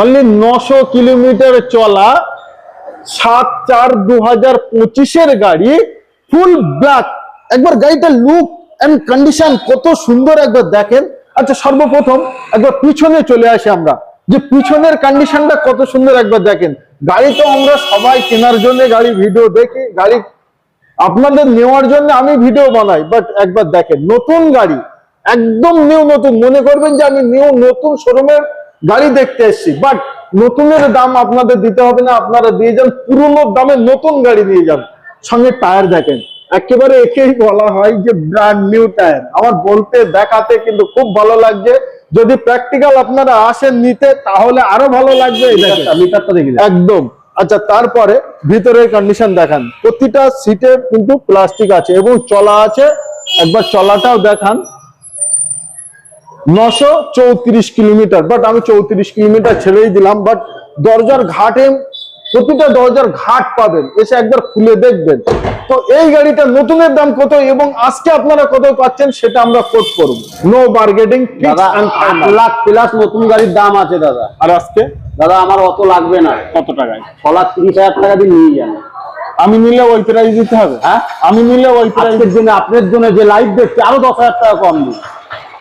Only নশো kilometre চলা সাত চার দু হাজার পঁচিশের গাড়ি ফুল ব্ল্যাক একবার গাড়িটার লুক এন্ড কন্ডিশন কত সুন্দর একবার দেখেন। আচ্ছা সর্বপ্রথম একবার পিছনে চলে আসি আমরা। যে পিছনের কন্ডিশনটা কত সুন্দর একবার দেখেন। গাড়ি তো আমরা সবাই কেনার জন্য গাড়ি ভিডিও দেখি, গাড়ি আপনাদের নেওয়ার জন্য আমি ভিডিও বানাই বাট একবার দেখেন, নতুন গাড়ি, একদম নিউ নতুন। মনে করবেন যে আমি নিউ নতুন শোরুমের গাড়ি দেখতে এসেছি। বাট নতুনের দাম আপনাদের দিতে হবে না আপনারা দিয়ে যান পুরনো দামে নতুন গাড়ি নিয়ে যান। সঙ্গে টায়ার দেখেন। একেবারে একেই বলা হয় যে ব্র্যান্ড নিউ টায়ার আমার বলতে দেখাতে কিন্তু খুব ভালো লাগছে। যদি প্র্যাকটিক্যাল আপনারা আসেন নিতে তাহলে আরও ভালো লাগবে। একদম। আচ্ছা তারপরে ভিতরের কন্ডিশন দেখান। প্রতিটা সিটে কিন্তু প্লাস্টিক আছে এবং চলা আছে। একবার চলাটাও দেখান। নশো চৌত্রিশ কিলোমিটার বাট আমি চৌত্রিশ কিলোমিটার ছেড়েই দিলাম বাট দরজার ঘাটে প্রতিটা দরজার ঘাট পাবেন এসে একবার খুলে দেখবেন। তো এই গাড়িটা নতুনের দাম কত এবং আজকে আপনারা কত পাচ্ছেন সেটা আমরা কোট করব। নো বার্গেটিং দাদা আট লাখ প্লাস নতুন গাড়ির দাম আছে দাদা। আর আজকে? দাদা আমার অত লাগবে না। কত টাকায়? ছ লাখ তিরিশ হাজার টাকা দিয়ে নিয়ে যান। আমি নিলে ওই প্রাইস দিতে হবে। হ্যাঁ? আমি নিলে ওই প্রাইস জন্য আপনার জন্য যে লাইভ দেখছে আরও দশ হাজার টাকা কম দিন।